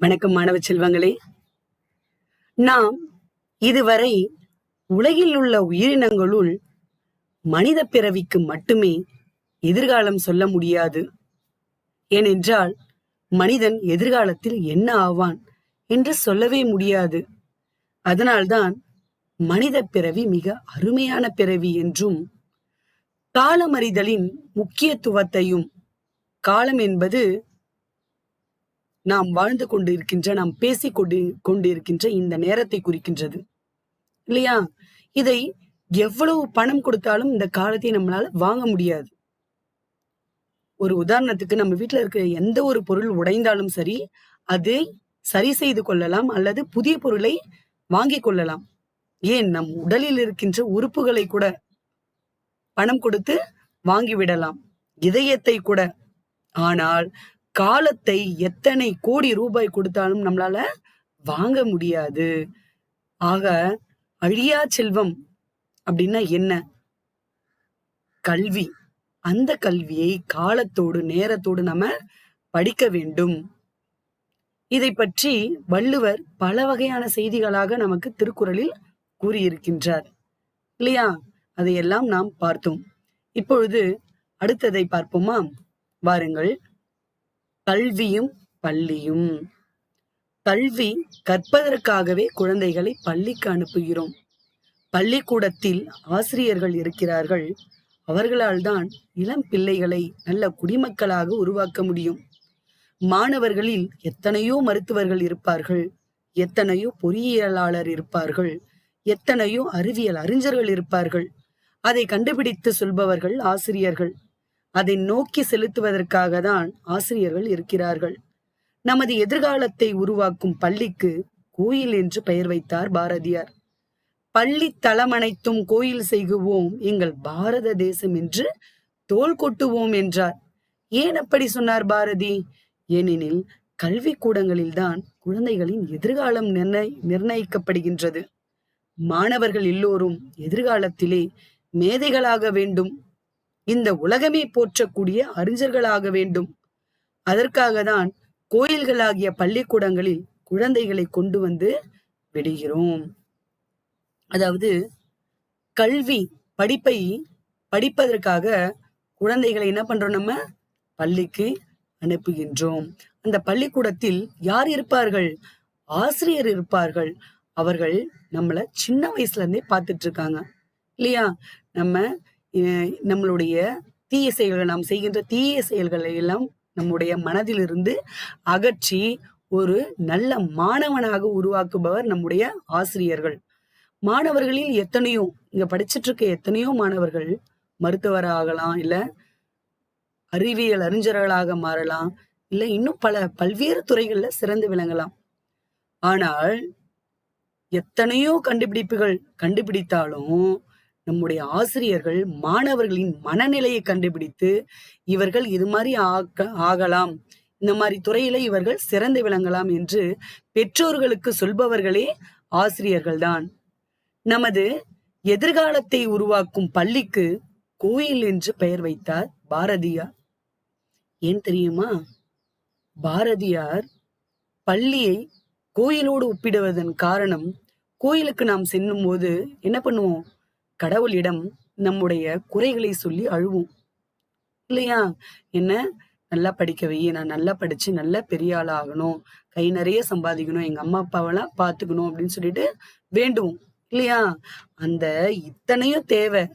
வணக்கம் மாணவ செல்வங்களே. நாம் இதுவரை உலகில் உள்ள உயிரினங்களுள் மனித பிறவிக்கு மட்டுமே எதிர்காலம் சொல்ல முடியாது. ஏனென்றால் மனிதன் எதிர்காலத்தில் என்ன ஆவான் என்று சொல்லவே முடியாது. அதனால்தான் மனித பிறவி மிக அருமையான பிறவி என்றும் காலமறிதலின் முக்கியத்துவத்தையும் காலம் என்பது நாம் வாழ்ந்து கொண்டிருக்கின்ற நாம் பேசிக் கொண்டு கொண்டிருக்கின்ற இந்த நேரத்தை குறிக்கின்றது. இல்லையா? இதை எவ்வளவு பணம் கொடுத்தாலும் இந்த காலத்தை நம்மளால வாங்க முடியாது. ஒரு உதாரணத்துக்கு நம்ம வீட்டில் இருக்கிற எந்த ஒரு பொருள் உடைந்தாலும் சரி அதை சரி செய்து கொள்ளலாம் அல்லது புதிய பொருளை வாங்கிக் கொள்ளலாம். ஏன்? நம் உடலில் இருக்கின்ற உறுப்புகளை கூட பணம் கொடுத்து வாங்கிவிடலாம் இதயத்தை கூட. ஆனால் காலத்தை எத்தனை கோடி ரூபாய் கொடுத்தாலும் நம்மளால வாங்க முடியாது. ஆக அழியா செல்வம் அப்படின்னா என்ன? கல்வி. அந்த கல்வியை காலத்தோடு நேரத்தோடு நம்ம படிக்க வேண்டும். இதை பற்றி வள்ளுவர் பல வகையான செய்திகளாக நமக்கு திருக்குறளில் கூறியிருக்கின்றார். இல்லையா? அதையெல்லாம் நாம் பார்த்தோம். இப்பொழுது அடுத்ததை பார்ப்போமா? வாருங்கள். கல்வியும் பள்ளியும். கல்வி கற்பதற்காகவே குழந்தைகளை பள்ளிக்கு அனுப்புகிறோம். பள்ளிக்கூடத்தில் ஆசிரியர்கள் இருக்கிறார்கள். அவர்களால் தான் இளம் பிள்ளைகளை நல்ல குடிமக்களாக உருவாக்க முடியும். மாணவர்களில் எத்தனையோ மருத்துவர்கள் இருப்பார்கள். எத்தனையோ பொறியியலாளர் இருப்பார்கள். எத்தனையோ அறிவியல் அறிஞர்கள் இருப்பார்கள். அதை கண்டுபிடித்து சொல்பவர்கள் ஆசிரியர்கள். அதை நோக்கி செலுத்துவதற்காக தான் ஆசிரியர்கள் இருக்கிறார்கள். நமது எதிர்காலத்தை உருவாக்கும் பள்ளிக்கு கோயில் என்று பெயர் வைத்தார் பாரதியார். பள்ளி தளமனைத்தும் கோயில் செய்குவோம் எங்கள் பாரத தேசம் என்று தோல் கொட்டுவோம் என்றார். ஏன் அப்படி சொன்னார் பாரதி? ஏனெனில் கல்வி கூடங்களில்தான் குழந்தைகளின் எதிர்காலம் நிர்ணய நிர்ணயிக்கப்படுகின்றது. மாணவர்கள் எல்லோரும் எதிர்காலத்திலே மேதைகளாக வேண்டும். இந்த உலகமே போற்றக்கூடிய அறிஞர்களாக வேண்டும். அதற்காக தான் கோயில்களாகிய பள்ளிக்கூடங்களில் குழந்தைகளை கொண்டு வந்து விடுகிறோம். அதாவது கல்வி படிப்பை படிப்பதற்காக குழந்தைகளை என்ன பண்றோம் நம்ம? பள்ளிக்கு அனுப்புகின்றோம். அந்த பள்ளிக்கூடத்தில் யார் இருப்பார்கள்? ஆசிரியர் இருப்பார்கள். அவர்கள் நம்மள சின்ன வயசுல இருந்தே பார்த்துட்டு இருக்காங்க. இல்லையா? நம்ம நம்மளுடைய தீய செயல்கள் நாம் செய்கின்ற தீய செயல்களை எல்லாம் நம்முடைய மனதிலிருந்து அகற்றி ஒரு நல்ல மாணவனாக உருவாக்குபவர் நம்முடைய ஆசிரியர்கள். மாணவர்களில் எத்தனையோ இங்க படிச்சுட்டு இருக்க எத்தனையோ மாணவர்கள் மருத்துவர் ஆகலாம் இல்ல அறிவியல் அறிஞர்களாக மாறலாம் இல்ல இன்னும் பல பல்வேறு துறைகள்ல சிறந்து விளங்கலாம். ஆனால் எத்தனையோ கண்டுபிடிப்புகள் கண்டுபிடித்தாலும் நம்முடைய ஆசிரியர்கள் மாணவர்களின் மனநிலையை கண்டுபிடித்து இவர்கள் இது மாதிரி ஆக்க ஆகலாம் இந்த மாதிரி துறையில இவர்கள் சிறந்து விளங்கலாம் என்று பெற்றோர்களுக்கு சொல்பவர்களே ஆசிரியர்கள்தான் நமது எதிர்காலத்தை உருவாக்கும் பள்ளிக்கு கோயில் என்று பெயர் வைத்தார் பாரதியார். ஏன் தெரியுமா? பாரதியார் பள்ளியை கோயிலோடு ஒப்பிடுவதன் காரணம் கோயிலுக்கு நாம் செல்லும் போது என்ன பண்ணுவோம்? கடவுளிடம் நம்முடைய குறைகளை சொல்லி அழுவோம். இல்லையா? என்ன? நல்லா படிக்க வை நான் நல்லா படிச்சு நல்லா பெரிய ஆள் ஆகணும். கை நிறைய சம்பாதிக்கணும். எங்க அம்மா அப்பாவெல்லாம் பாத்துக்கணும் அப்படின்னு சொல்லிட்டு வேண்டுவோம். இல்லையா? அந்த இத்தனையும் தேவை.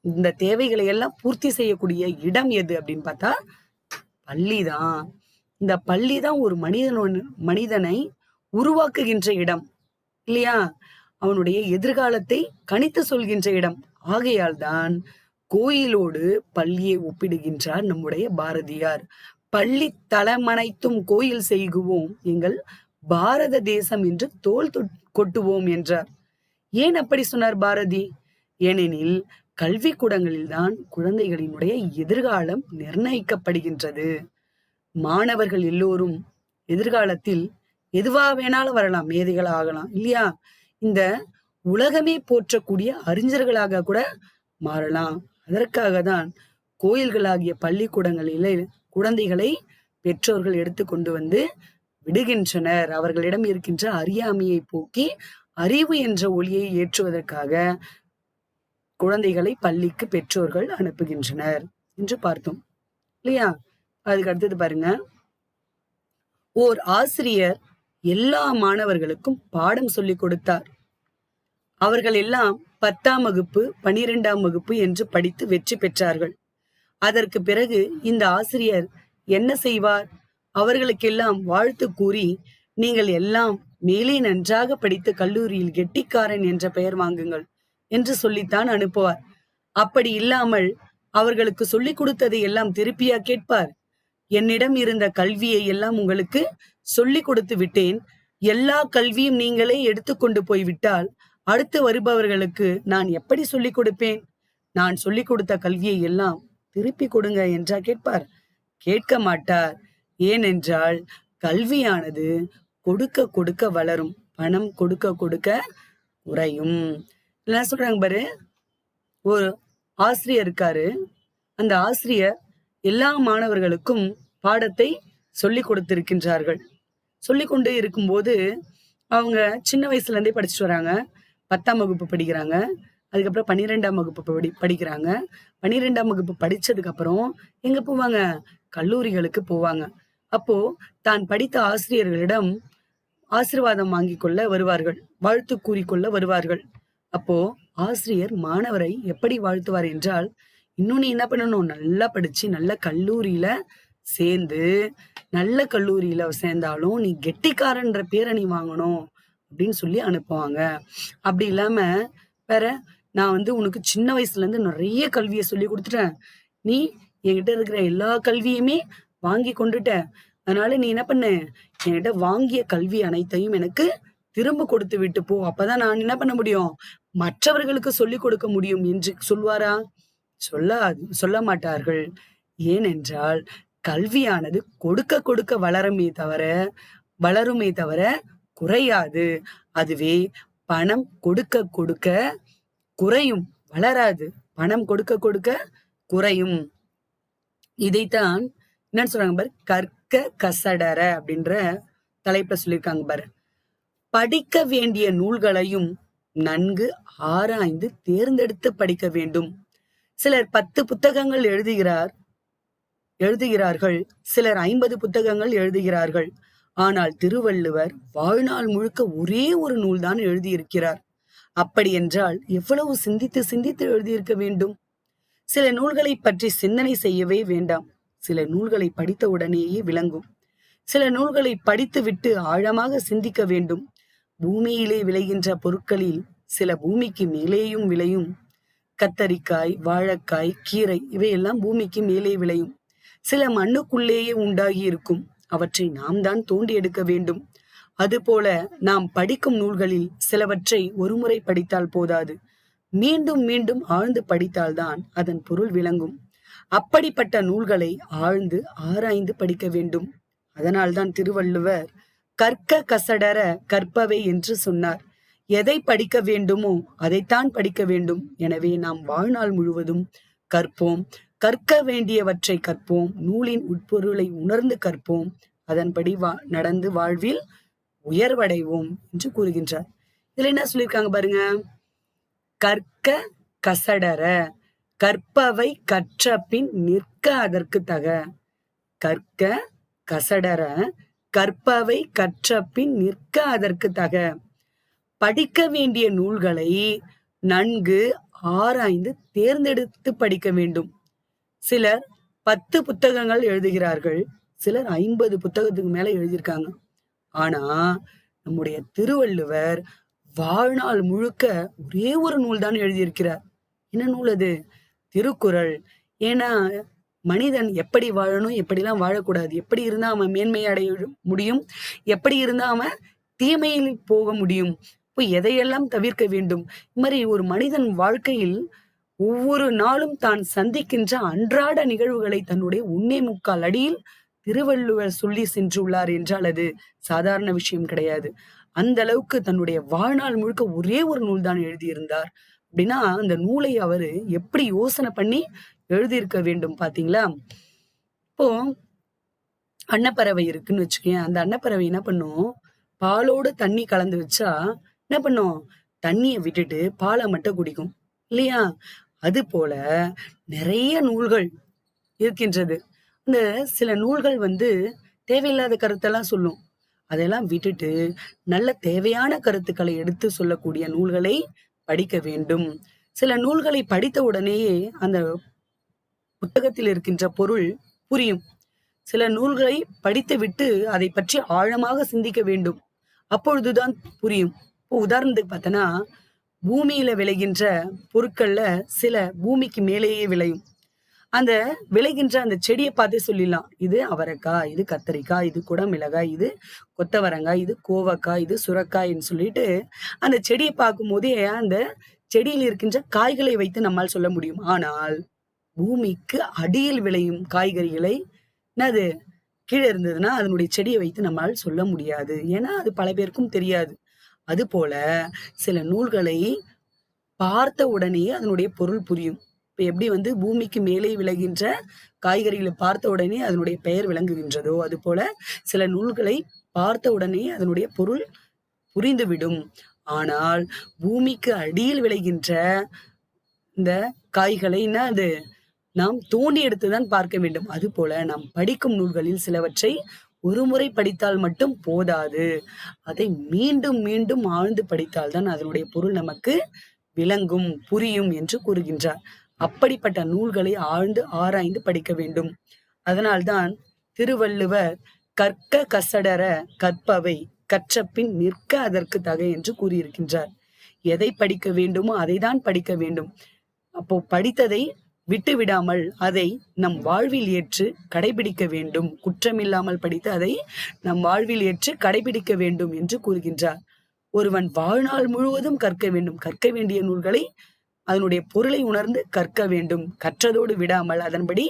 இந்த தேவைகளை எல்லாம் பூர்த்தி செய்யக்கூடிய இடம் எது அப்படின்னு பார்த்தா பள்ளிதான் இந்த பள்ளி தான் ஒரு மனிதனோட மனிதனை உருவாக்குகின்ற இடம். இல்லையா? அவனுடைய எதிர்காலத்தை கணித்து சொல்கின்ற இடம். ஆகையால் தான் கோயிலோடு பள்ளியை ஒப்பிடுகின்றார் நம்முடைய பாரதியார். பள்ளி தளமனைத்தும் கோயில் செய்குவோம் எங்கள் பாரத தேசம் என்று தோல் கொட்டுவோம் என்றார். ஏன் அப்படி சொன்னார் பாரதி? ஏனெனில் கல்வி கூடங்களில் தான் குழந்தைகளினுடைய எதிர்காலம் நிர்ணயிக்கப்படுகின்றது. மாணவர்கள் எல்லோரும் எதிர்காலத்தில் எதுவா வேணாலும் வரலாம் மேதைகள் ஆகலாம் இல்லையா? இந்த உலகமே போற்றக்கூடிய அறிஞர்களாக கூட மாறலாம். அதற்காக தான் கோயில்களாகிய பள்ளிக்கூடங்களிலே குழந்தைகளை பெற்றோர்கள் எடுத்து கொண்டு வந்து விடுகின்றனர். அவர்களிடம் இருக்கின்ற அறியாமையை போக்கி அறிவு என்ற ஒளியை ஏற்றுவதற்காக குழந்தைகளை பள்ளிக்கு பெற்றோர்கள் அனுப்புகின்றனர் என்று பார்த்தோம். இல்லையா? அதுக்கு அடுத்தது பாருங்க. ஓர் ஆசிரியர் எல்லா மாணவர்களுக்கும் பாடம் சொல்லிக் கொடுத்தார். அவர்கள் எல்லாம் பத்தாம் வகுப்பு பனிரெண்டாம் வகுப்பு என்று படித்து வெற்றி பெற்றார்கள். அதற்கு பிறகு இந்த ஆசிரியர் என்ன செய்வார்? அவர்களுக்கெல்லாம் வாழ்த்து கூறி நீங்கள் எல்லாம் மேலே நன்றாக படித்து கல்லூரியில் கெட்டிக்காரன் என்ற பெயர் வாங்குங்கள் என்று சொல்லித்தான் அனுப்புவார். அப்படி இல்லாமல் அவர்களுக்கு சொல்லிக் கொடுத்ததை எல்லாம் திருப்பியா கேட்பார்? என்னிடம் இருந்த கல்வியை எல்லாம் உங்களுக்கு சொல்லிக் கொடுத்து விட்டேன். எல்லா கல்வியும் நீங்களே எடுத்துக்கொண்டு போய்விட்டால் அடுத்து வருபவர்களுக்கு நான் எப்படி சொல்லிக் கொடுப்பேன்? நான் சொல்லிக் கொடுத்த கல்வியை எல்லாம் திருப்பி கொடுங்க என்றா கேட்பார். கேட்க மாட்டார். ஏனென்றால் கல்வியானது கொடுக்க கொடுக்க வளரும். பணம் கொடுக்க கொடுக்க குறையும். என்ன சொல்றாங்க பாரு. ஒரு ஆசிரியர் இருக்காரு. அந்த ஆசிரியர் எல்லா மாணவர்களுக்கும் பாடத்தை சொல்லி கொடுத்திருக்கின்றார்கள். சொல்லி கொண்டு இருக்கும்போது அவங்க சின்ன வயசுல இருந்தே படிச்சுட்டு வராங்க. பத்தாம் வகுப்பு படிக்கிறாங்க. அதுக்கப்புறம் பன்னிரெண்டாம் வகுப்பு படி படிக்கிறாங்க. பன்னிரெண்டாம் வகுப்பு படித்ததுக்கப்புறம் எங்கே எங்க போவாங்க? கல்லூரிகளுக்கு போவாங்க. அப்போ தான் படித்த ஆசிரியர்களிடம் ஆசிர்வாதம் வாங்கி கொள்ள வருவார்கள். வாழ்த்து கூறிக்கொள்ள வருவார்கள். அப்போ ஆசிரியர் மாணவரை எப்படி வாழ்த்துவார் என்றால் இன்னும் நீ என்ன பண்ணணும்? நல்லா படிச்சு நல்ல கல்லூரியில சேர்ந்து நல்ல கல்லூரியில சேர்ந்தாலும் நீ கெட்டிக்காரன்ற பேரை நீ வாங்கணும் அப்படின்னு சொல்லி அனுப்புவாங்க. அப்படி இல்லாம வேற நான் வந்து உனக்கு சின்ன வயசுல இருந்து நிறைய கல்வியை சொல்லி கொடுத்துட்டேன். நீ என்கிட்ட இருக்கிற எல்லா கல்வியுமே வாங்கி கொண்டுட்ட. அதனால நீ என்ன பண்ண? என்கிட்ட வாங்கிய கல்வி அனைத்தையும் எனக்கு திரும்ப கொடுத்து விட்டு போ. அப்பதான் நான் என்ன பண்ண முடியும்? மற்றவர்களுக்கு சொல்லிக் கொடுக்க முடியும் என்று சொல்வாரா? சொல்ல சொல்ல மாட்டார்கள். ஏனென்றால் கல்வியானது கொடுக்க கொடுக்க வளருமே தவிர வளருமே தவிர குறையாது. அதுவே பணம் கொடுக்க கொடுக்க குறையும். வளராது. பணம் கொடுக்க கொடுக்க குறையும். இதைத்தான் என்னன்னு சொல்றாங்க பாரு கற்க கசடர அப்படின்ற தலைப்புல சொல்லியிருக்காங்க பாரு. படிக்க வேண்டிய நூல்களையும் நன்கு ஆராய்ந்து தேர்ந்தெடுத்து படிக்க வேண்டும். சிலர் பத்து புத்தகங்கள் எழுதுகிறார் எழுதுகிறார்கள். சிலர் ஐம்பது புத்தகங்கள் எழுதுகிறார்கள். ஆனால் திருவள்ளுவர் வாழ்நாள் முழுக்க ஒரே ஒரு நூல்தான் எழுதியிருக்கிறார். அப்படி என்றால் எவ்வளவு சிந்தித்து சிந்தித்து எழுதியிருக்க வேண்டும்? சில நூல்களை பற்றி சிந்தனை செய்யவே வேண்டாம். சில நூல்களை படித்த உடனேயே விளங்கும். சில நூல்களை படித்துவிட்டு ஆழமாக சிந்திக்க வேண்டும். பூமியிலே விளைகின்ற பொருட்களில் சில பூமிக்கு மேலேயும் விளையும். கத்தரிக்காய் வாழைக்காய் கீரை இவையெல்லாம் பூமிக்கு மேலே விளையும். சில மண்ணுக்குள்ளேயே உண்டாகி இருக்கும் அவற்றை நாம் தான் தோண்டி எடுக்க வேண்டும். அதுபோல நாம் படிக்கும் நூல்களில் சிலவற்றை ஒருமுறை படித்தால் போதாது. மீண்டும் மீண்டும் ஆழ்ந்து படித்தால்தான் அதன் பொருள் விளங்கும். அப்படிப்பட்ட நூல்களை ஆழ்ந்து ஆராய்ந்து படிக்க வேண்டும். அதனால்தான் திருவள்ளுவர் கற்க கசடர கற்பவை என்று சொன்னார். எதை படிக்க வேண்டுமோ அதைத்தான் படிக்க வேண்டும். எனவே நாம் வாழ்நாள் முழுவதும் கற்போம் கற்க வேண்டியவற்றை கற்போம். நூலின் உட்பொருளை உணர்ந்து கற்போம். அதன்படி வா நடந்து வாழ்வில் உயர்வடைவோம் என்று கூறுகின்றார். இதுல என்ன சொல்லியிருக்காங்க பாருங்க? கற்க கசடர கற்பவை கற்ற பின் நிற்க அதற்கு தக. கற்க கசடர கற்பவை கற்ற பின் நிற்க அதற்கு தக. படிக்க வேண்டிய நூல்களை நன்கு ஆராய்ந்து தேர்ந்தெடுத்து படிக்க வேண்டும். சிலர் பத்து புத்தகங்கள் எழுதுகிறார்கள் சிலர் ஐம்பது புத்தகத்துக்கு மேல எழுதியிருக்காங்க. ஆனா நம்முடைய திருவள்ளுவர் வாழ்நாள் முழுக்க ஒரே ஒரு நூல் தான் எழுதியிருக்கிறார். என்ன நூல் அது? திருக்குறள். ஏன்னா மனிதன் எப்படி வாழணும் எப்படிலாம் வாழக்கூடாது எப்படி இருந்தா அவன் மேன்மை அடைய முடியும் எப்படி இருந்தா அவன் தீமையில் போக முடியும் இப்போ எதையெல்லாம் தவிர்க்க வேண்டும்? இது மாதிரி ஒரு மனிதன் வாழ்க்கையில் ஒவ்வொரு நாளும் தான் சந்திக்கின்ற அன்றாட நிகழ்வுகளை தன்னுடைய உன்னே முக்கால் அடியில் திருவள்ளுவர் சொல்லி சென்றுள்ளார் என்றால் அது சாதாரண விஷயம் கிடையாது. அந்த அளவுக்கு தன்னுடைய வாழ்நாள் முழுக்க ஒரே ஒரு நூல் தான் எழுதியிருந்தார். அப்படின்னா அந்த நூலை அவரு எப்படி யோசனை பண்ணி எழுதியிருக்க வேண்டும் பாத்தீங்களா இப்போ அன்னப்பறவை இருக்குன்னு வச்சுக்கேன் அந்த அன்னப்பறவை என்ன பண்ணும்? பாலோடு தண்ணி கலந்து வச்சா என்ன பண்ணும்? தண்ணியை விட்டுட்டு பாலை மட்டும் குடிக்கும். இல்லையா? அது போல நிறைய நூல்கள் இருக்கின்றது. இந்த சில நூல்கள் வந்து தேவையில்லாத கருத்தெல்லாம் சொல்லும். அதெல்லாம் விட்டுட்டு நல்ல தேவையான கருத்துக்களை எடுத்து சொல்லக்கூடிய நூல்களை படிக்க வேண்டும். சில நூல்களை படித்த உடனேயே அந்த புத்தகத்தில் இருக்கின்ற பொருள் புரியும். சில நூல்களை படித்துவிட்டு அதை பற்றி ஆழமாக சிந்திக்க வேண்டும். அப்பொழுதுதான் புரியும். இப்போ உதாரணத்துக்கு பார்த்தோன்னா பூமியில விளைகின்ற பொருட்கள்ல சில பூமிக்கு மேலேயே விளையும். அந்த விளைகின்ற அந்த செடியை பார்த்து சொல்லிடலாம். இது அவரைக்காய் இது கத்தரிக்காய் இது குடமிளகாய் இது கொத்தவரங்காய் இது கோவக்காய் இது சுரக்காய்ன்னு சொல்லிட்டு அந்த செடியை பார்க்கும் போதே அந்த செடியில் இருக்கின்ற காய்களை வைத்து நம்மால் சொல்ல முடியும். ஆனால் பூமிக்கு அடியில் விளையும் காய்கறிகளை என்னது? கீழே இருந்ததுன்னா அதனுடைய செடியை வைத்து நம்மால் சொல்ல முடியாது. ஏன்னா அது பல பேருக்கும் தெரியாது. அதுபோல சில நூல்களை பார்த்த உடனேயே அதனுடைய பொருள் புரியும். இப்போ எப்படி வந்து பூமிக்கு மேலே விளைகின்ற காய்கறிகளை பார்த்த உடனே அதனுடைய பெயர் விளங்குகின்றதோ அதுபோல சில நூல்களை பார்த்த உடனே அதனுடைய பொருள் புரிந்துவிடும். ஆனால் பூமிக்கு அடியில் விளைகின்ற இந்த காய்களை என்ன அது? நாம் தோண்டி எடுத்துதான் பார்க்க வேண்டும். அதுபோல நாம் படிக்கும் நூல்களில் சிலவற்றை ஒரு முறை படித்தால் மட்டும் போதாது. அதை மீண்டும் மீண்டும் ஆழ்ந்து படித்தால்தான் அதனுடைய பொருள் நமக்கு விளங்கும் புரியும் என்று கூறுகின்றார். அப்படிப்பட்ட நூல்களை ஆழ்ந்து ஆராய்ந்து படிக்க வேண்டும். அதனால்தான் திருவள்ளுவர் கற்க கசடர கற்பவை கற்றப்பின் நிற்க அதற்கு தகை என்று கூறியிருக்கின்றார். எதை படிக்க வேண்டுமோ அதை தான் படிக்க வேண்டும். அப்போ படித்ததை விட்டு விடாமல் அதை நம் வாழ்வில் ஏற்று கடைபிடிக்க வேண்டும். குற்றமில்லாமல் படித்து அதை நம் வாழ்வில் ஏற்று கடைபிடிக்க வேண்டும் என்று கூறுகின்றார். ஒருவன் வாழ்நாள் முழுவதும் கற்க வேண்டும். கற்க வேண்டிய நூல்களை அதனுடைய பொருளை உணர்ந்து கற்க வேண்டும். கற்றதோடு விடாமல் அதன்படி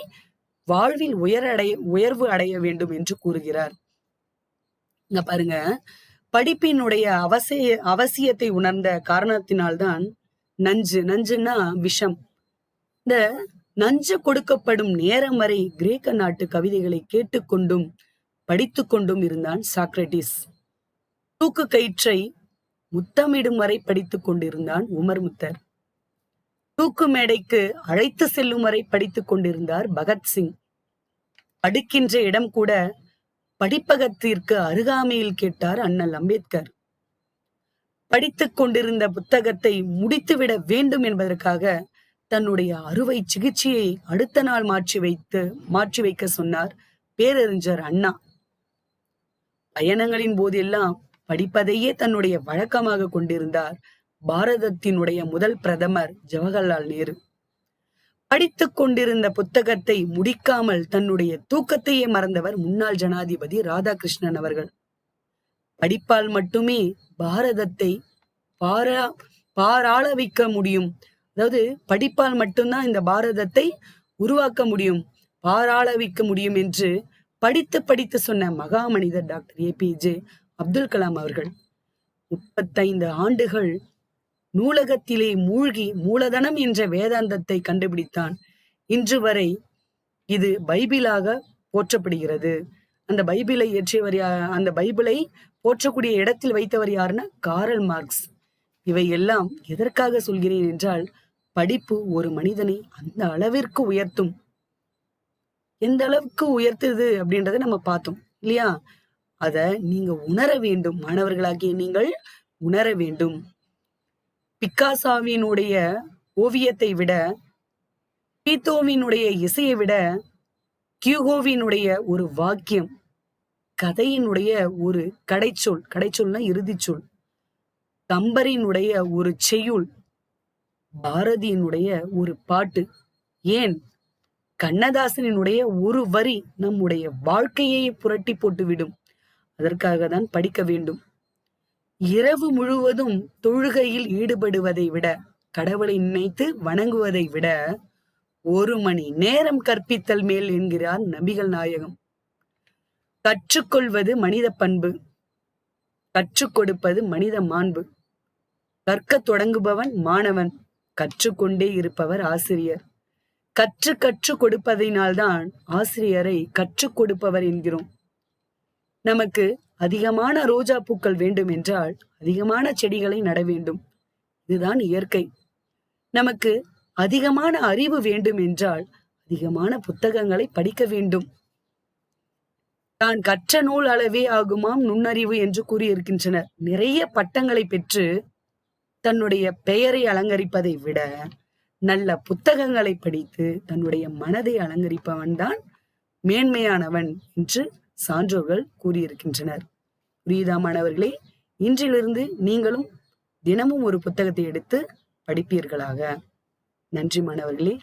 வாழ்வில் உயர் அடைய உயர்வு அடைய வேண்டும் என்று கூறுகிறார். இங்க பாருங்க. படிப்பினுடைய அவசிய அவசியத்தை உணர்ந்த காரணத்தினால்தான் நஞ்சு நஞ்சுன்னா விஷம். இந்த நஞ்சு கொடுக்கப்படும் நேரம் வரை கிரேக்க நாட்டு கவிதைகளை கேட்டுக்கொண்டும் படித்துக் கொண்டும் இருந்தான் சாக்ரட்டிஸ் தூக்கு கயிற்றை முத்தமிடும் வரை படித்துக் கொண்டிருந்தான் உமர் முத்தர். தூக்கு மேடைக்கு அழைத்து செல்லும் வரை படித்துக் கொண்டிருந்தார் பகத்சிங் அடுக்கின்ற இடம் கூட படிப்பகத்திற்கு அருகாமையில் கேட்டார் அண்ணல் அம்பேத்கர். படித்துக் கொண்டிருந்த புத்தகத்தை முடித்துவிட வேண்டும் என்பதற்காக தன்னுடைய அறுவை சிகிச்சையை அடுத்த நாள் மாற்றி வைத்து மாற்றி வைக்க சொன்னார் பேரறிஞர் அண்ணா. பயணங்களின் போதெல்லாம் படிப்பதையே தன்னுடைய வழக்கமாக கொண்டிருந்தார் பாரதத்தினுடைய முதல் பிரதமர் ஜவஹர்லால் நேரு. படித்துக் கொண்டிருந்த புத்தகத்தை முடிக்காமல் தன்னுடைய தூக்கத்தையே மறந்தவர் முன்னாள் ஜனாதிபதி ராதாகிருஷ்ணன் அவர்கள். படிப்பால் மட்டுமே பாரதத்தை பாரா பாராள வைக்க முடியும். அதாவது படிப்பால் மட்டும்தான் இந்த பாரதத்தை உருவாக்க முடியும் பாராளவிக்க முடியும் என்று படித்து படித்து சொன்ன மகா மனிதர் doctor A P J Abdul Kalam அவர்கள். முப்பத்தைந்து ஆண்டுகள் நூலகத்திலே மூழ்கி மூலதனம் என்ற வேதாந்தத்தை கண்டுபிடித்தான். இன்று வரை இது பைபிளாக போற்றப்படுகிறது. அந்த பைபிளை இயற்றியவர் அந்த பைபிளை போற்றக்கூடிய இடத்தில் வைத்தவர் யாருன்னா காரல் மார்க்ஸ். இவை எல்லாம் எதற்காக சொல்கிறேன் என்றால் படிப்பு ஒரு மனிதனை அந்த அளவிற்கு உயர்த்தும். எந்த அளவுக்கு உயர்த்துது அப்படின்றத நம்ம பார்த்தோம் இல்லையா? அத நீங்க உணர வேண்டும் மாணவர்களாகிய நீங்கள் உணர வேண்டும். பிக்காசாவினுடைய ஓவியத்தை விட பீத்தோவினுடைய இசையை விட கியூகோவினுடைய ஒரு வாக்கியம் கதையினுடைய ஒரு கடைச்சொல் கடைச்சொல்னா இறுதிச்சொல் கம்பரினுடைய ஒரு செய்யுள் பாரதியினுடைய ஒரு பாட்டு. ஏன்? கண்ணதாசனினுடைய ஒரு வரி நம்முடைய வாழ்க்கையை புரட்டி போட்டுவிடும். அதற்காக தான் படிக்க வேண்டும். இரவு முழுவதும் தொழுகையில் ஈடுபடுவதை விட கடவுளை நினைத்து வணங்குவதை விட ஒரு மணி நேரம் கற்பித்தல் மேல் என்கிறார் நபிகள் நாயகம். கற்றுக்கொள்வது மனித பண்பு. கற்றுக் கொடுப்பது மனித மாண்பு. கற்க தொடங்குபவன் மாணவன். கற்றுக்கொண்டே இருப்பவர் ஆசிரியர். கற்று கற்றுக் கொடுப்பதினால்தான் ஆசிரியரை கற்றுக் கொடுப்பவர் என்கிறோம். நமக்கு அதிகமான ரோஜா பூக்கள் வேண்டும் என்றால் அதிகமான செடிகளை நட வேண்டும். இதுதான் இயற்கை. நமக்கு அதிகமான அறிவு வேண்டும் என்றால் அதிகமான புத்தகங்களை படிக்க வேண்டும். தான் கற்ற நூல் அளவே ஆகுமாம் நுண்ணறிவு என்று கூறியிருக்கின்றனர். நிறைய பட்டங்களை பெற்று தன்னுடைய பெயரை அலங்கரிப்பதை விட நல்ல புத்தகங்களை படித்து தன்னுடைய மனதை அலங்கரிப்பவன் தான் மேன்மையானவன் என்று சான்றோர்கள் கூறியிருக்கின்றனர். புரியுதா மாணவர்களே? இன்றிலிருந்து நீங்களும் தினமும் ஒரு புத்தகத்தை எடுத்து படிப்பீர்களாக. நன்றி மாணவர்களே.